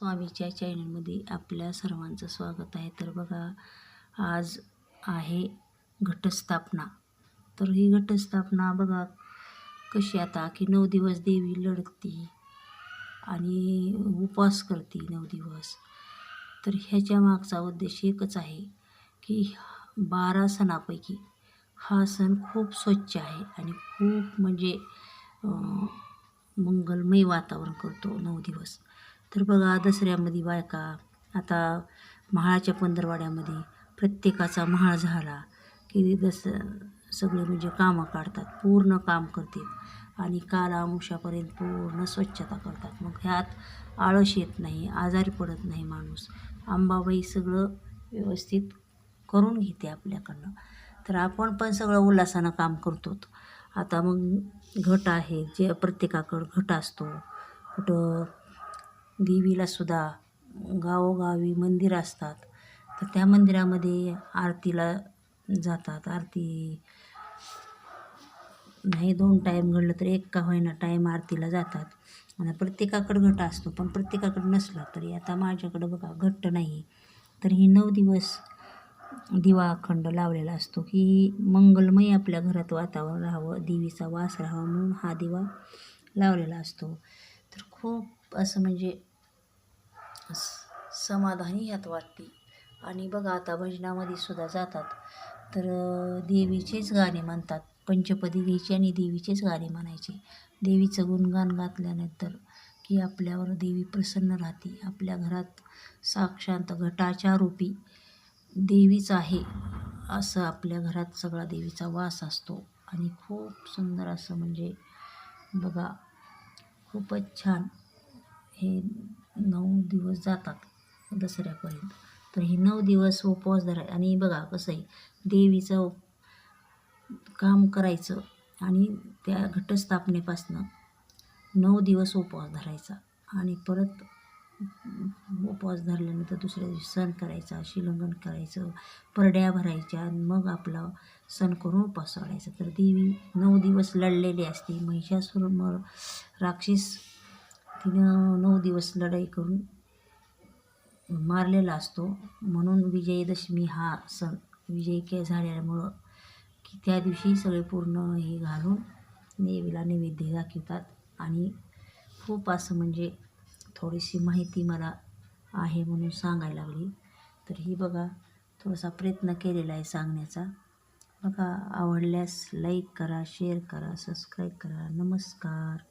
स्वामीच्या चॅनलमध्ये आपल्या सर्वांचं स्वागत आहे. तर बघा आज आहे घटस्थापना. तर ही घटस्थापना बघा कशी आता की नऊ दिवस देवी लढती आणि उपवास करते नऊ दिवस. तर ह्याच्या मागचा उद्देश एकच आहे की बारा सणापैकी हा सण खूप स्वच्छ आहे आणि खूप म्हणजे मंगलमय वातावरण करतो नऊ दिवस. तर बघा दसऱ्यामध्ये बायका आता म्हाळाच्या पंधरवाड्यामध्ये प्रत्येकाचा महाळ झाला की दस सगळे म्हणजे कामं काढतात पूर्ण काम करतात आणि काल पूर्ण स्वच्छता करतात. मग ह्यात आळस येत नाही आजारी पडत नाही माणूस. आंबाबाई सगळं व्यवस्थित करून घेते आपल्याकडनं. तर आपण पण सगळं उल्हासानं काम करतो आता मग घट आहे जे प्रत्येकाकडं घट असतो. कुठं देवीलासुद्धा गावोगावी मंदिर असतात. तर त्या मंदिरामध्ये आरतीला जातात. आरती नाही दोन टाईम घडलं तर एक का होईना टाईम आरतीला जातात. आणि प्रत्येकाकडं घट असतो पण प्रत्येकाकडं नसला तरी. आता माझ्याकडं बघा घट्ट नाही. तर ही नऊ दिवस दिवा अखंड लावलेला असतो की मंगलमय आपल्या घरात वातावरण राहावं देवीचा वास राहावा म्हणून हा दिवा लावलेला असतो. तर खूप असं म्हणजे समाधानी ह्यात वाटते. आणि बघा आता भजनामध्ये सुद्धा जातात. तर देवीचेच गाणे म्हणतात. पंचपदी घ्यायची आणि देवीचेच गाणे म्हणायचे. देवीचं गुणगान घातल्यानंतर की आपल्यावर देवी प्रसन्न राहते. आपल्या घरात साक्षांत घटाच्या रूपी देवीच आहे असं आपल्या घरात सगळा देवीचा वास असतो. आणि खूप सुंदर असं म्हणजे बघा खूपच छान हे नऊ दिवस जातात दसऱ्यापर्यंत. तर हे नऊ दिवस उपवास धराय आणि बघा कसं आहे देवीचं काम करायचं आणि त्या घटस्थापनेपासनं नऊ दिवस उपवास धरायचा आणि परत उपवास धरल्यानंतर दुसऱ्या दिवशी सण करायचा शिलंगण करायचं परड्या भरायच्या मग आपला सण करून उपवास सोडायचा. तर देवी नऊ दिवस लढलेली असते. महिषासुर मर राक्षस तिनं नऊ दिवस लढाई करून मारलेला असतो. म्हणून विजयदशमी हा सण विजयी के झाल्यामुळं की त्या दिवशी सगळे पूर्ण हे घालून देवीला नैवेद्य दाखवतात. आणि खूप असं म्हणजे थोडीशी माहिती मला आहे म्हणून सांगायला लागली. तर ही बघा थोडासा प्रयत्न केलेला आहे सांगण्याचा. बघा आवडल्यास लाईक करा शेअर करा सबस्क्राईब करा. नमस्कार.